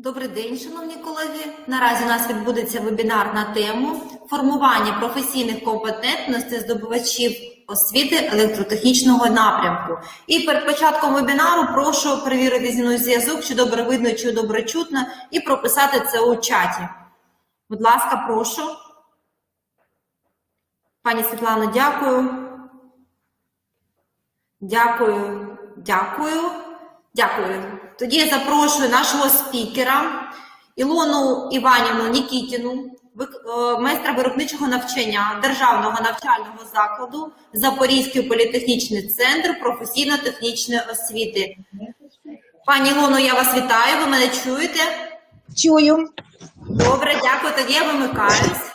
Добрий день, шановні колеги. Наразі у нас відбудеться вебінар на тему формування професійних компетентностей здобувачів освіти електротехнічного напрямку. І перед початком вебінару прошу перевірити зі мною зв'язок, чи добре видно, чи добре чутно, і прописати це у чаті. Будь ласка, прошу. Пані Світлано, дякую. Дякую, дякую, дякую. Тоді я запрошую нашого спікера Ілону Іванівну Нікітіну, е, майстра виробничого навчання Державного навчального закладу Запорізький політехнічний центр професійно-технічної освіти. Пані Ілоно, я вас вітаю. Ви мене чуєте? Чую. Добре, дякую. Тоді я вимикаюсь.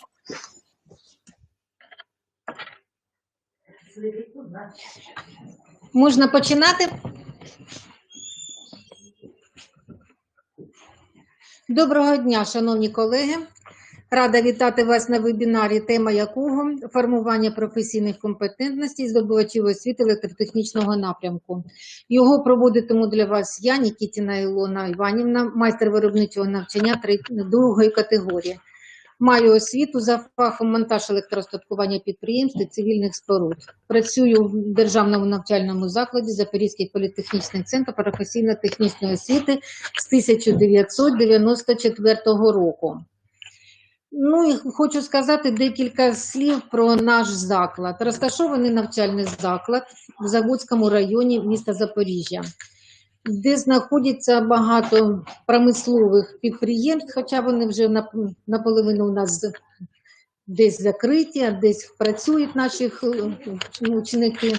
Можна починати? Доброго дня, шановні колеги. Рада вітати вас на вебінарі, тема якого формування професійних компетентностей здобувачів освіти електротехнічного напрямку. Його проводитиму для вас я, Нікітіна Ілона Іванівна, майстер виробничого навчання другої категорії. Маю освіту за фахом монтаж електростаткування підприємств і цивільних споруд. Працюю в державному навчальному закладі Запорізький політехнічний центр професійно-технічної освіти з 1994 року. Ну і хочу сказати декілька слів про наш заклад. Розташований навчальний заклад в Заводському районі міста Запоріжжя, де знаходиться багато промислових підприємств, хоча вони вже нап- наполовину у нас десь закриті, а десь працюють наші х- ученики.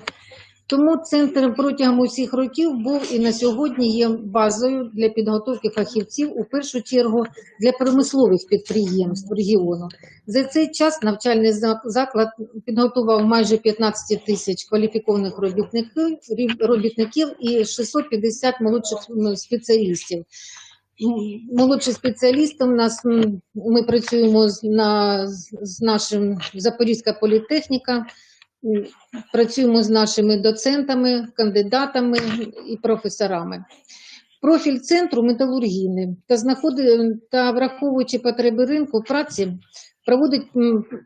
Тому центр протягом усіх років був і на сьогодні є базою для підготовки фахівців у першу чергу для промислових підприємств регіону. За цей час навчальний заклад підготував майже 15 тисяч кваліфікованих робітників, робітників і 650 молодших спеціалістів. Молодші спеціалісти у нас ми працюємо на, з нашим Запорізька політехніка. Працюємо з нашими доцентами, кандидатами і професорами. Профіль центру металургійний та знаходи та враховуючи потреби ринку праці, проводить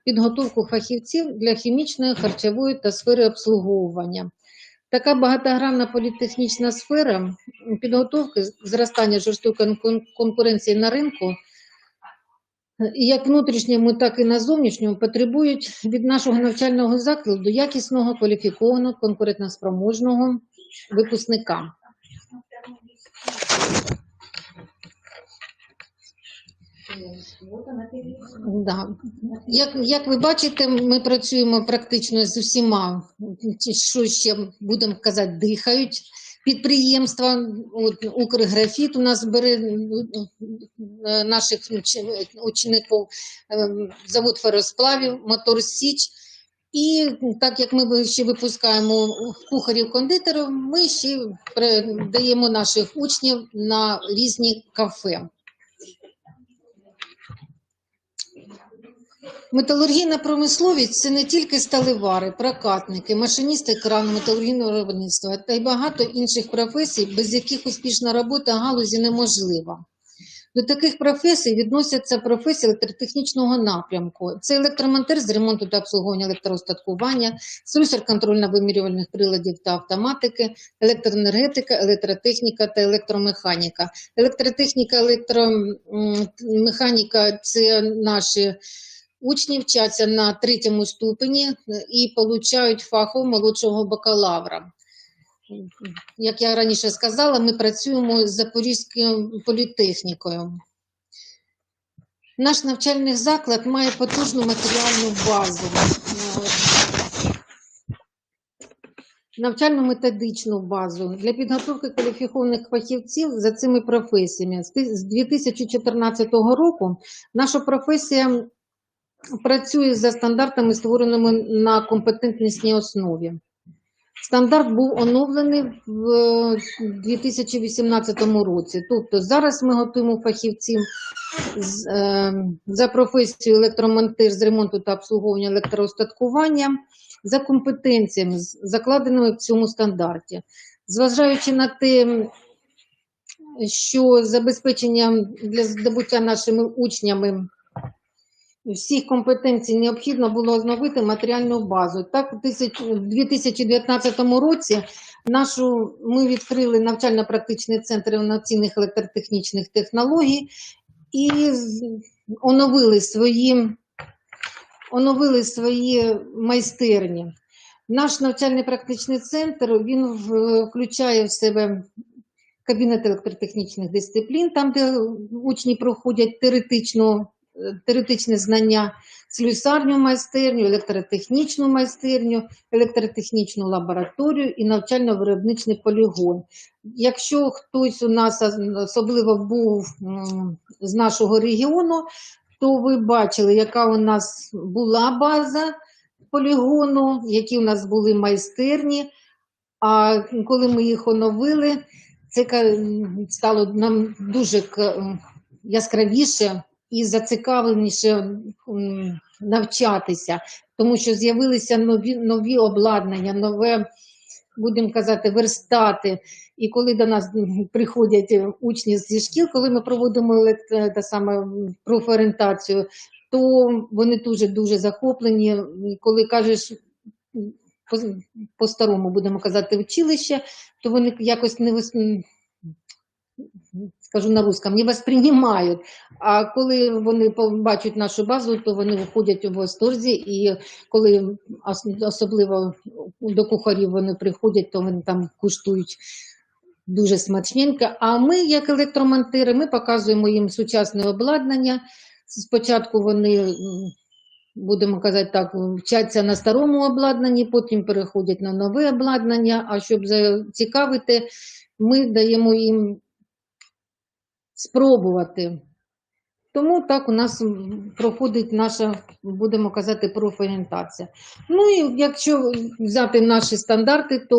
підготовку фахівців для хімічної, харчової та сфери обслуговування. Така багатогранна політехнічна сфера підготовки зростання жорстокої конкуренції на ринку як внутрішньому, так і на зовнішньому потребують від нашого навчального закладу якісного, кваліфікованого, конкурентоспроможного випускника. Да. Як, як ви бачите, ми працюємо практично з усіма, що ще будемо казати, дихають підприємства. От, Укрграфіт у нас бере е, наших учеників, е, завод феросплавів, Мотор Січ. І так як ми ще випускаємо кухарів кондитерів, ми ще даємо наших учнів на різні кафе. Металургійна промисловість це не тільки сталевари, прокатники, машиністи крану металургійного виробництва та й багато інших професій, без яких успішна робота галузі неможлива. До таких професій відносяться професії електротехнічного напрямку. Це електромонтер з ремонту та обслуговування електростаткування, слюсар контрольно-вимірювальних приладів та автоматики, електроенергетика, електротехніка та електромеханіка. Електротехніка, електромеханіка це наші Учні вчаться на третьому ступені е, і получають фахов молодшого бакалавра. Як я раніше сказала, ми працюємо з Запорізькою політехнікою. Наш навчальний заклад має потужну матеріальну базу, е, навчально-методичну базу для підготовки кваліфікованих фахівців за цими професіями. З 2014 року наша професія працює за стандартами, створеними на компетентнісній основі. Стандарт був оновлений в е, 2018 році. Тобто зараз ми готуємо фахівців е, за професією електромонтир з ремонту та обслуговування електроостаткування за компетенціями, закладеними в цьому стандарті. Зважаючи на те, що забезпечення для здобуття нашими учнями всіх компетенцій необхідно було оновити матеріальну базу. Так, у в 2019 році нашу, ми відкрили навчально-практичний центр інноваційних електротехнічних технологій і оновили свої, оновили свої майстерні. Наш навчальний практичний центр він включає в себе кабінет електротехнічних дисциплін, там, де учні проходять теоретичну, теоретичне знання, слюсарню майстерню, електротехнічну майстерню, електротехнічну лабораторію і навчально-виробничний полігон. Якщо хтось у нас особливо був з нашого регіону, то ви бачили, яка у нас була база полігону, які у нас були майстерні. А коли ми їх оновили, це стало нам дуже яскравіше і зацікавленіше навчатися, тому що з'явилися нові, нові обладнання, нове, будемо казати, верстати. І коли до нас приходять учні зі шкіл, коли ми проводимо та саме профорієнтацію, то вони дуже дуже захоплені. Коли кажеш по- по-старому, будемо казати, училище, то вони якось не скажу на русском, не восприймають. А коли вони побачать нашу базу, то вони виходять у восторзі, і коли ос- особливо до кухарів вони приходять, то вони там куштують дуже смачненько. А ми, як електромонтери, ми показуємо їм сучасне обладнання. Спочатку вони, будемо казати так, вчаться на старому обладнанні, потім переходять на нове обладнання. А щоб зацікавити, ми даємо їм спробувати. Тому так у нас проходить наша, будемо казати, профорієнтація. Ну і якщо взяти наші стандарти, то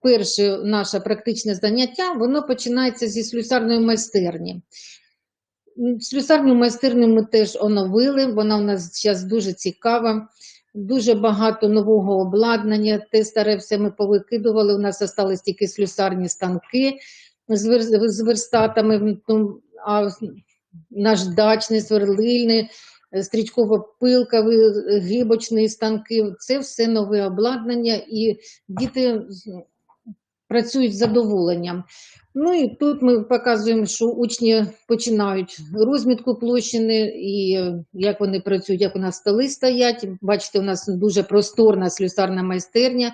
перше наше практичне заняття, воно починається зі слюсарної майстерні. М, Слюсарню майстерню ми теж оновили, вона у нас зараз дуже цікава. Дуже багато нового обладнання, те старе все ми повикидували. У нас залишились тільки слюсарні станки з вер- з верстатами, ну, а наждачні, сверлильні, е, стрічково-пилкові, гибочні станки. Це все нове обладнання, і діти працюють з задоволенням. Ну і тут ми показуємо, що учні починають розмітку площини і е, як вони працюють, як у нас столи стоять. Бачите, у нас дуже просторна слюсарна майстерня.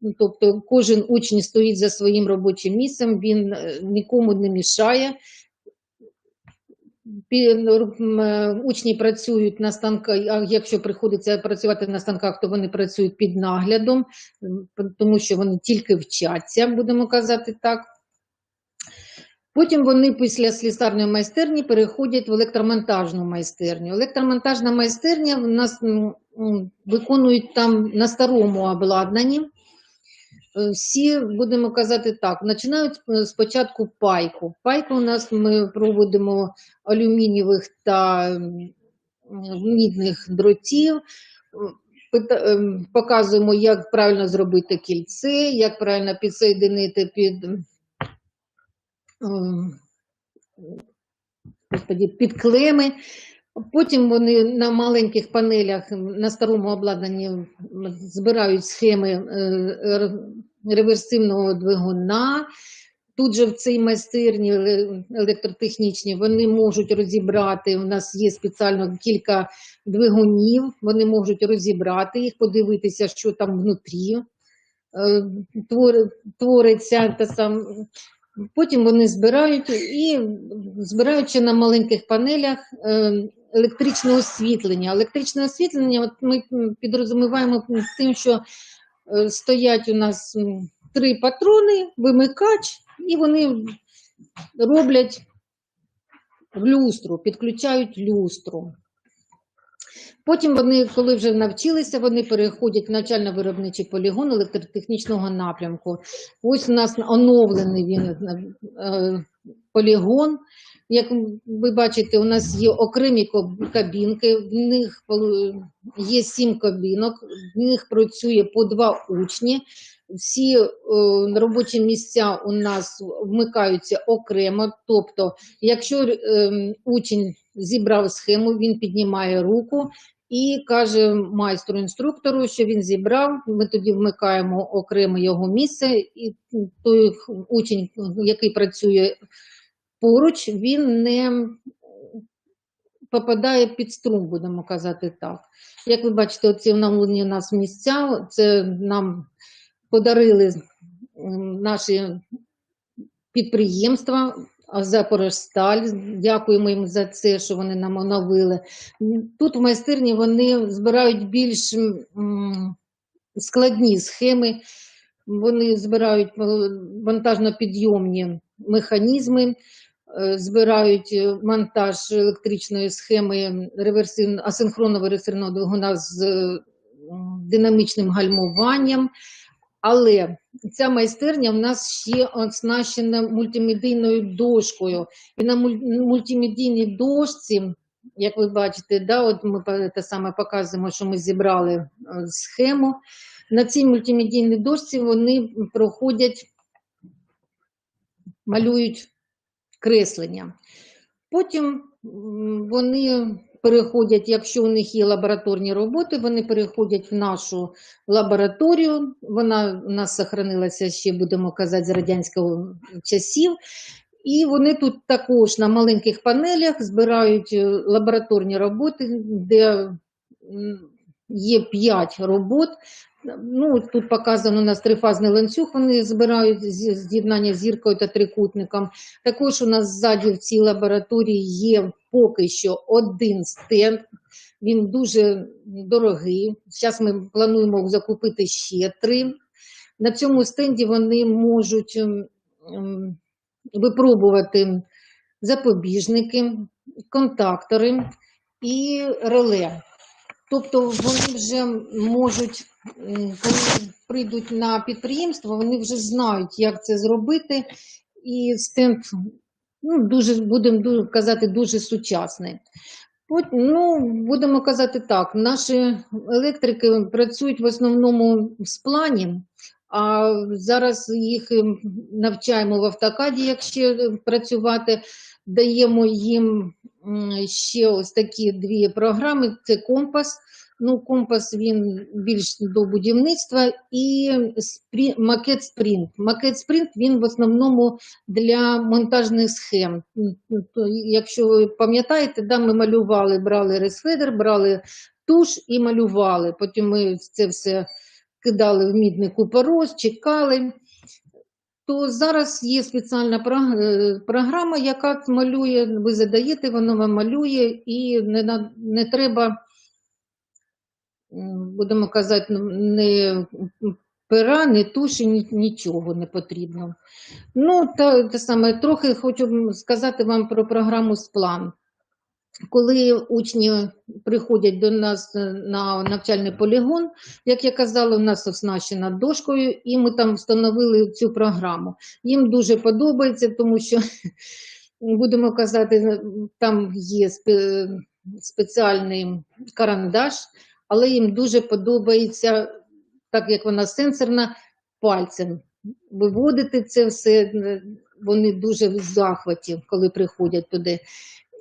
Ну, Тобто кожен учень стоїть за своїм робочим місцем, він е, нікому не мішає. М, е, Учні працюють на станках, а якщо приходиться працювати на станках, то вони працюють під наглядом, тому що вони тільки вчаться, будемо казати так. Потім вони після слісарної майстерні переходять в електромонтажну майстерню. Електромонтажна майстерня в нас виконують там на старому обладнанні. Е, Всі, будемо казати так, починають е, спочатку пайку. Пайку у нас ми проводимо алюмінієвих та мідних дротів. Ем, Показуємо, як правильно зробити кільце, як правильно підсоєдинити під, господі, під клеми. Потім вони на маленьких панелях на старому обладнанні збирають схеми е, реверсивного двигуна. Тут же в цій майстерні електротехнічні вони можуть розібрати. У нас є спеціально кілька двигунів, вони можуть розібрати їх, подивитися, що там внутрі е, твориться. Та сам. Потім вони збирають і збираючи на маленьких панелях е, електричне освітлення. Електричне освітлення от ми підрозуміваємо тим, що е, стоять у нас три патрони, вимикач, і вони роблять люстру, підключають люстру. Потім вони, коли вже навчилися, вони переходять в навчально-виробничий полігон електротехнічного напрямку. Ось у нас оновлений він е, полігон. Як ви бачите, у нас є окремі кабінки, в них є сім кабінок, в них працює по два учні. всі е, робочі місця у нас вмикаються окремо. Тобто, якщо е, учень зібрав схему, він піднімає руку і каже майстру інструктору, що він зібрав. Ми тоді вмикаємо окремо його місце, і той учень, який працює поруч, він не попадає під струм, будемо казати так. Як ви бачите, оці встановлені у нас місця, це нам подарили наші підприємства Запорожсталь. Дякуємо їм за це, що вони нам оновили. Тут в майстерні вони збирають більш складні схеми. Вони збирають е, вантажно-підйомні механізми, е, збирають е, монтаж електричної схеми асинхронного реверсивного двигуна з динамічним гальмуванням. Але ця майстерня в нас ще оснащена мультимедійною дошкою. І на мультимедійній дошці, як ви бачите, да, от ми те саме показуємо, що ми зібрали е, схему. На цій мультимедійній дошці вони проходять, малюють креслення. Потім вони переходять, якщо у них є лабораторні роботи, вони переходять в нашу лабораторію. Вона у нас сохранилася ще, будемо казати, з радянського часів. І вони тут також на маленьких панелях збирають е, лабораторні роботи, де є 5 робот. Ну, тут показано у нас трифазний ланцюг, вони збирають з'єднання з зіркою та трикутником. Також у нас ззаді в цій лабораторії є поки що один стенд. Він дуже дорогий. Зараз ми плануємо закупити ще три. На цьому стенді вони можуть ем, ем, випробувати запобіжники, контактори і реле. Тобто вони вже можуть, коли прийдуть на підприємство, вони вже знають, як це зробити. І стенд, ну, дуже, будемо казати, дуже сучасний. Ну, будемо казати так, наші електрики працюють в основному в сплані, а зараз їх ем, навчаємо в автокаді, як ще е, працювати. Даємо їм ще ось такі дві програми: це компас. Ну, компас він більш до будівництва і спрі... макет спринт. Макет спринт він в основному для монтажних схем. Якщо ви пам'ятаєте, да, ми малювали, брали ресфедер, брали туш і малювали. Потім ми це все кидали в мідний купорос, чекали. То зараз є спеціальна е, програма, яка малює, ви задаєте, вона вам малює, і не, не треба, будемо казати, ну, не пера, не туші, ні- нічого не потрібно. Ну, та, те саме, трохи хочу сказати вам про програму «Сплан». Коли учні приходять до нас на навчальний полігон, як я казала, у нас оснащена дошкою, і ми там встановили цю програму. Їм дуже подобається, тому що, будемо казати, там є спеціальний карандаш, але їм дуже подобається, так як вона сенсорна, пальцем виводити це все. Вони дуже в захваті, коли приходять туди.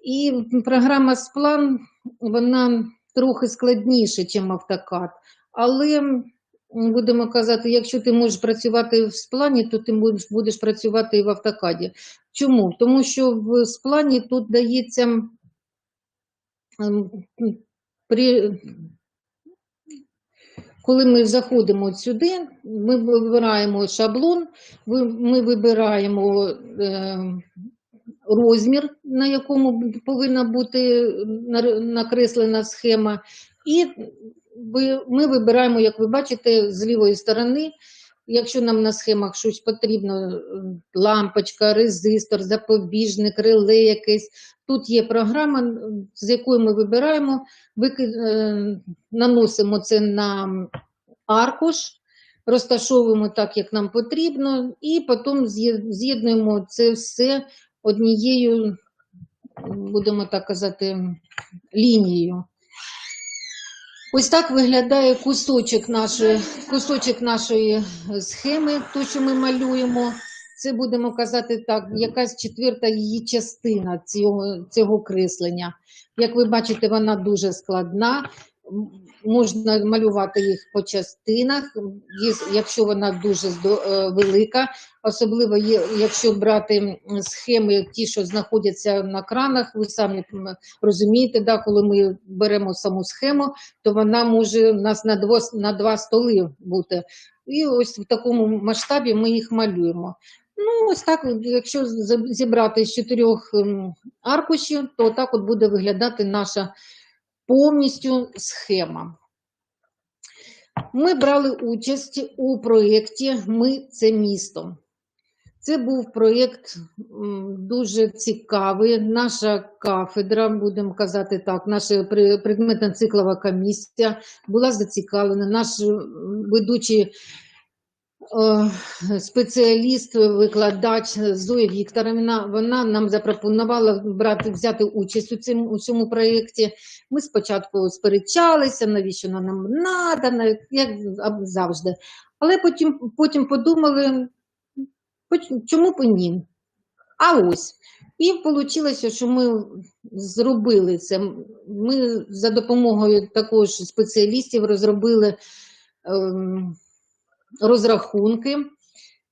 І програма Сплан, вона трохи складніша, ніж автокад. Але будемо казати, якщо ти можеш працювати в сплані, то ти будеш, працювати і в автокаді. Чому? Тому що в сплані тут дається м, м, при, коли ми заходимо сюди, ми вибираємо шаблон, ми вибираємо е, розмір, на якому повинна бути накреслена схема, і ми вибираємо, як ви бачите, з лівої сторони. Якщо нам на схемах щось потрібно, е, лампочка, резистор, запобіжник, реле якесь, тут є програма, з якою ми вибираємо, е, наносимо це на аркуш, розташовуємо так, як нам потрібно, і потім з'єднуємо це все однією, будемо так казати, лінією. Ось так виглядає кусочок нашої, кусочок нашої схеми, то, що ми малюємо. Це будемо казати так, якась четверта її частина цього, цього креслення. Як ви бачите, вона дуже складна. Можна малювати їх по частинах, якщо вона дуже е, велика, особливо якщо брати схеми, ті, що знаходяться на кранах, ви самі розумієте, да, коли ми беремо саму схему, то вона може у нас на два, на два столи бути. І ось в такому масштабі ми їх малюємо. Ну, ось так, якщо зібрати з чотирьох аркушів, то так от буде виглядати наша повністю схема. Ми брали участь у проєкті Ми це місто. Це був проєкт дуже цікавий. Наша кафедра, будемо казати так, наша предметна циклова комісія була зацікавлена. Наш ведучий спеціаліст, викладач Зоя Вікторовна, вона нам запропонувала брати, взяти участь у цьому, у цьому проєкті. Ми спочатку сперечалися, навіщо вона нам надана, як завжди. Але потім, потім подумали, Чому б ні? А ось. І вийшло, що ми зробили це. Ми за допомогою також спеціалістів розробили ем, розрахунки.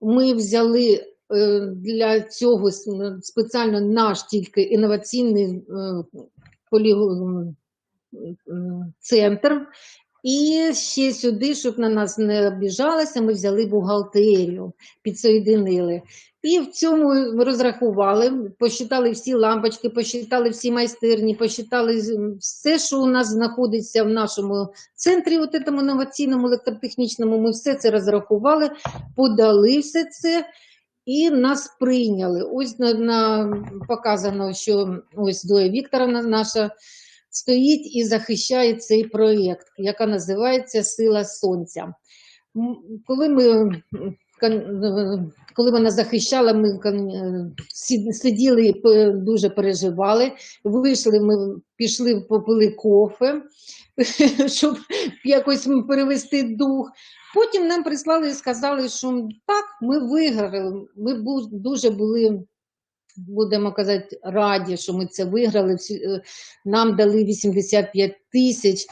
Ми взяли е, для цього спеціально наш тільки інноваційний е, полігон, центр. І ще сюди, щоб на нас не обіжалося, ми взяли бухгалтерію, підсоєдинили. І в цьому розрахували, посчитали всі лампочки, посчитали всі майстерні, посчитали все, що у нас знаходиться в нашому центрі, от цьому інноваційному електротехнічному. Ми все це розрахували, подали все це. І нас прийняли. Ось на, на показано, що ось Доя Вікторовна наша стоїть і захищає цей проєкт, яка називається Сила Сонця. Коли ми коли вона захищала, ми е, сиділи і дуже переживали. Вийшли, ми пішли, попили кофе, щоб якось перевести дух. Потім нам прислали і сказали, що так, ми виграли. Ми дуже були будемо казати, раді, що ми це виграли. Е, Нам дали 85 тисяч.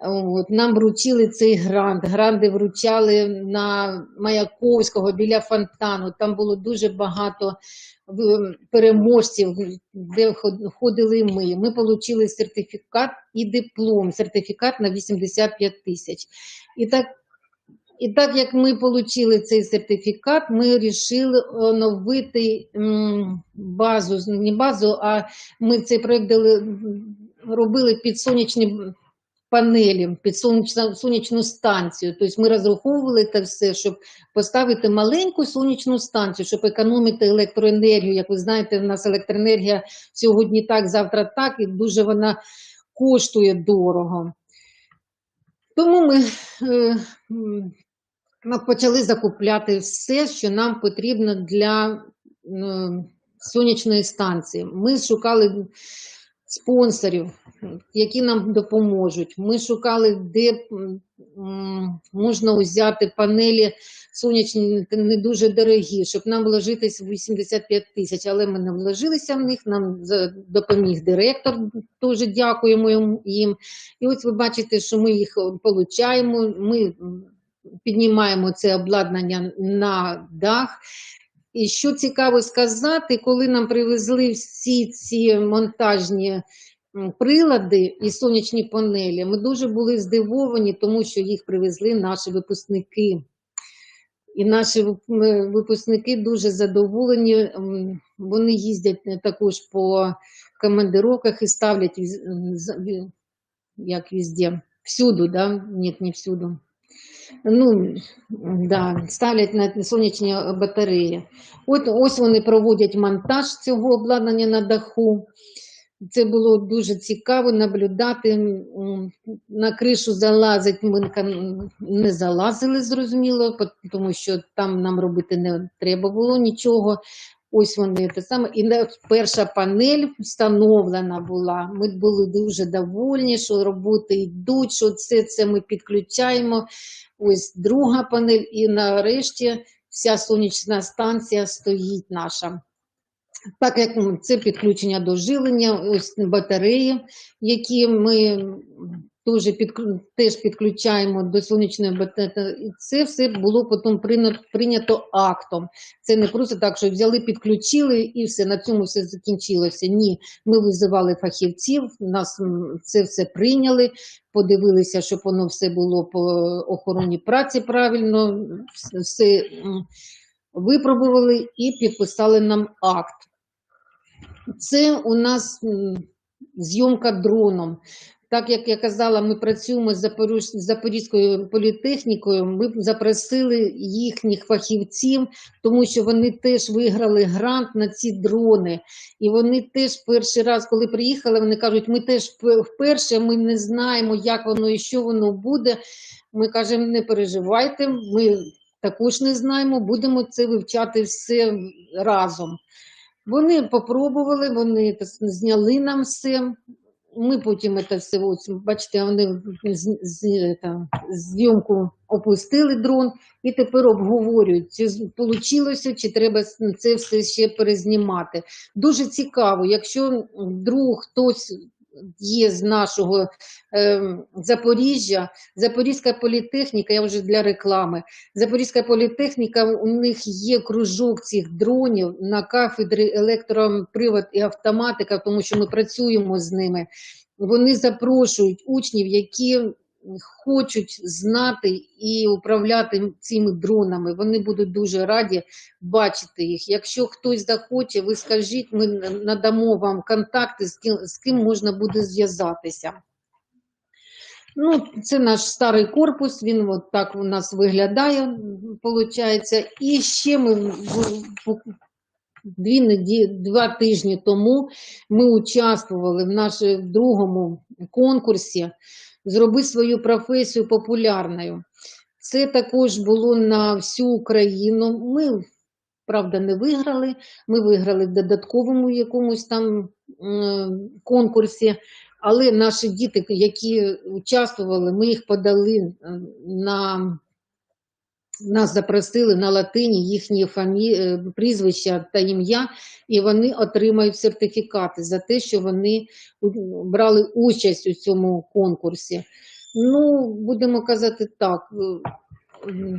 От, нам вручили цей грант. Гранти вручали на Маяковського біля фонтану. Там було дуже багато переможців, де ходили ми. Ми отримали сертифікат і диплом. Сертифікат на 85 тисяч. І так і так як ми отримали цей сертифікат, ми вирішили оновити базу, не базу, а ми цей проєкт робили під сонячні панелі, під сонячну, сонячну станцію. Тобто ми розраховували це все, щоб поставити маленьку сонячну станцію, щоб економити електроенергію. Як ви знаєте, в нас електроенергія сьогодні так, завтра так, і дуже вона коштує дорого. Тому ми е, почали закупляти все, що нам потрібно для е, сонячної станції. Ми шукали спонсорів, які нам допоможуть. Ми шукали, де можна взяти панелі сонячні, не дуже дорогі, щоб нам вложитись в 85 тисяч, але ми не вложилися в них, нам допоміг директор, теж дякуємо їм. І ось ви бачите, що ми їх отримуємо, ми піднімаємо це обладнання на дах. І що цікаво сказати, коли нам привезли всі ці монтажні прилади і сонячні панелі, ми дуже були здивовані, тому що їх привезли наші випускники. І наші випускники дуже задоволені. Вони їздять е, також по командировках і ставлять як везде, всюду, да? Ні, не всюду. Ну, да, ставлять на сонячні батареї. От ось вони проводять монтаж цього обладнання на даху. Це було дуже цікаво наблюдати. На кришу залазить, ми не залазили, зрозуміло, тому що там нам робити не треба було нічого. Ось вони те саме. І перша панель встановлена була. Ми були дуже довольні, що роботи йдуть, що це, це ми підключаємо. Ось друга панель, і нарешті вся сонячна станція стоїть наша. Так як це підключення до живлення, ось батареї, які ми теж, теж підключаємо до сонячної батареї. Це все було потім прийнято актом. Це не просто так, що взяли, підключили і все, на цьому все закінчилося. Ні, ми визивали фахівців, нас це все прийняли, подивилися, щоб воно все було по охороні праці правильно, все випробували і підписали нам акт. Це у нас зйомка дроном. Так як я казала, ми працюємо з. Запорізькою політехнікою. Ми запросили їхніх фахівців, тому що вони теж виграли грант на ці дрони. І вони теж перший раз, коли приїхали, вони кажуть, ми теж вперше, ми не знаємо, як воно і що воно буде. Ми кажемо, не переживайте, ми також не знаємо, будемо це вивчати все разом. Вони попробували, вони зняли нам все. Ми потім це все, ось, бачите, вони з, з, та, зйомку опустили дрон і тепер обговорюють, чи вийшло, чи треба це все ще перезнімати. Дуже цікаво, якщо вдруг хтось є з нашого е, Запоріжжя, Запорізька політехніка, я вже для реклами. Запорізька політехніка, у них є кружок цих дронів на кафедрі електропривод і автоматика, тому що ми працюємо з ними. Вони запрошують учнів, які хочуть знати і управляти цими дронами. Вони будуть дуже раді бачити їх. Якщо хтось захоче, ви скажіть, ми надамо вам контакти, з ким, з ким можна буде зв'язатися. Ну, це наш старий корпус, він от так у нас виглядає, виходить. І ще ми дві два тижні тому ми участвували в нашому другому конкурсі «Зроби свою професію популярною». Це також було на всю Україну. Ми, правда, не виграли. Ми виграли в додатковому якомусь там конкурсі. Але наші діти, які участвували, ми їх подали на нас запросили на латині їхні фамі... е, прізвища та ім'я, і вони отримають сертифікати за те, що вони брали участь у цьому конкурсі. Ну, будемо казати так. е,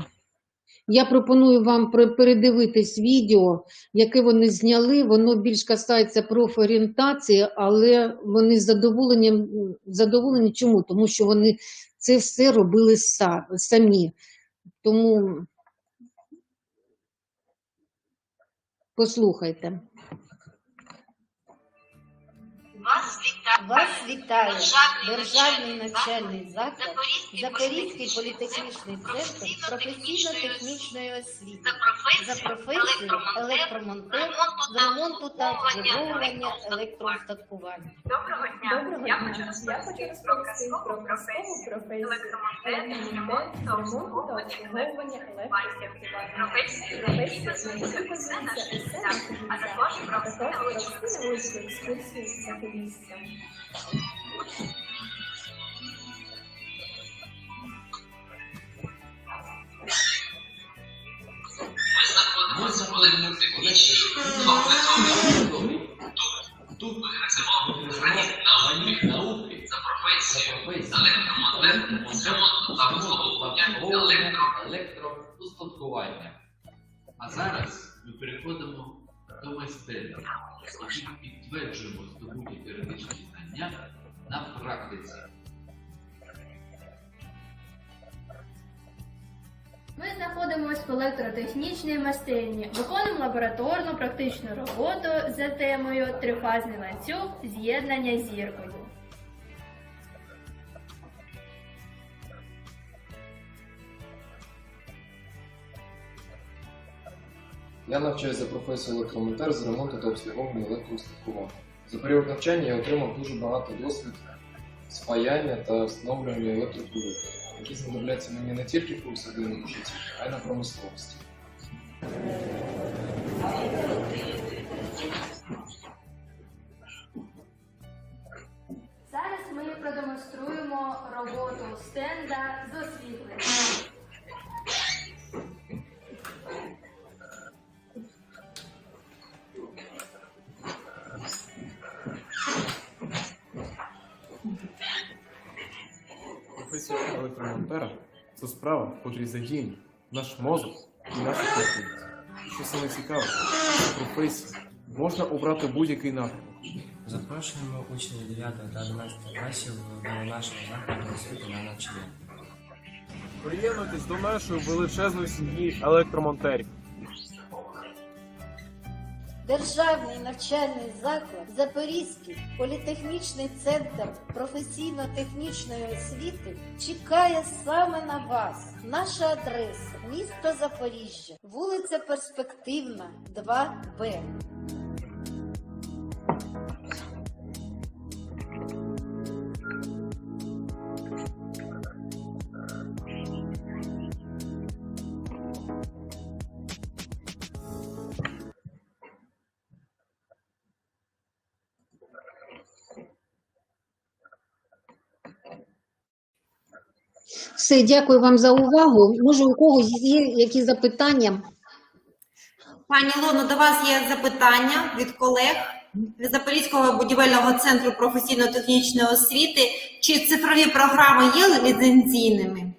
Я пропоную вам передивитись відео, яке вони зняли. Воно більш касається профорієнтації, але вони задоволені, задоволені чому? Тому що вони це все робили самі. Тому послухайте. Вас Вас вітає Державний навчальний заклад, Запорізький політехнічний центр професійно-технічної освіти за професію, електромонтер з ремонту та обслуговування електроустаткування. Доброго дня. Доброго дня. Я хочу розповісти про казкову професію професію електромонтер, ремонт з та ремонту та обслуговування на Професія, на якій базується наше наше а також а научну екскурсію. екскурсію за кулісся. Електроустаткування. А зараз ми переходимо до майстерні, які підтверджуємо здобуті теоретичні знання на практиці. Ми знаходимося в електротехнічній майстерні, виконуємо лабораторну практичну роботу за темою трифазний ланцюг з'єднання зіркою. Я навчаюся за професією електромонтер з ремонту та обслуговування електроустаткування. За період навчання я отримав дуже багато досвід спаяння та встановлювання електротури, які знадобляться мені не тільки в повсякденному житті, а й на промисловості. Зараз ми продемонструємо роботу стенда з освітлення. Професія електромонтера це справа, в котрій задіяні наш мозок і наша креативність. Що саме цікаве, цю професію можна обрати будь-який напрямок. Запрошуємо учнів 9 та 11 класів до нашого закладу освіти на навчання. Приєднуйтесь до нашої величезної сім'ї електромонтерів. Державний навчальний заклад Запорізький політехнічний центр професійно-технічної освіти чекає саме на вас. Наша адреса місто Запоріжжя, вулиця Перспективна, 2Б. Все, дякую вам за увагу. Може, у когось є які запитання? Пані Лоно, до вас є запитання від колег Запорізького будівельного центру професійно-технічної освіти. Чи цифрові програми є ліцензійними?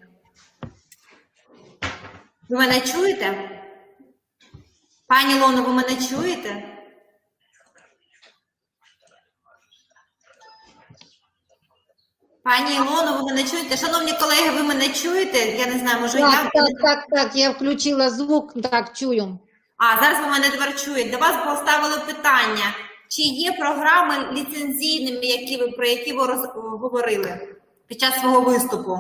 Ви мене чуєте? Пані Лоно, ви мене чуєте? Пані Ілоно, ви мене чуєте? Шановні колеги, ви мене чуєте? Я не знаю, може я. Так, так, так, так, я включила звук, так, чую. А, зараз ви мене тепер чуєте. До вас поставили питання, чи є програми ліцензійними, які ви, про які ви роз, говорили під час свого виступу?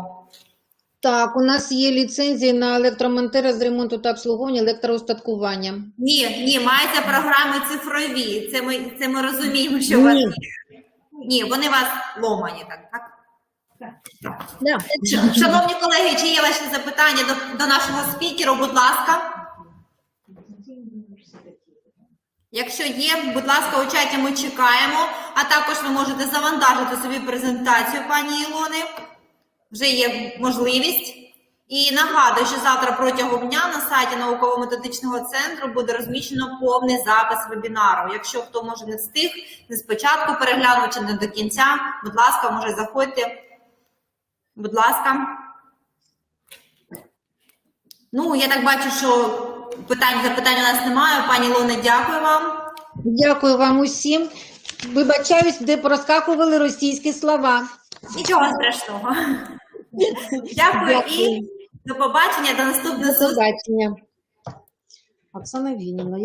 Так, у нас є ліцензії на електромонтера з ремонту та обслуговування електроустаткування. Ні, ні, мається програми цифрові. Це ми, це ми розуміємо, що у вас є. Ні, вони вас ломані, так? так? Шановні колеги, чи є ваші запитання до, до нашого спікера, будь ласка. Якщо є, будь ласка, у чаті ми чекаємо, а також ви можете завантажити собі презентацію пані Ілони. Вже є можливість. І нагадую, що завтра протягом дня на сайті науково-методичного центру буде розміщено повний запис вебінару. Якщо хто може не встиг, не спочатку переглянув чи не до кінця, будь ласка, може заходьте. Будь ласка. Ну, я так бачу, що питань запитань у нас немає. Пані Лоне, дякую вам. Дякую вам усім. Вибачаюсь, де проскакували російські слова. Нічого страшного. Дякую і до побачення, до наступної До побачення. Оксана Вінівна,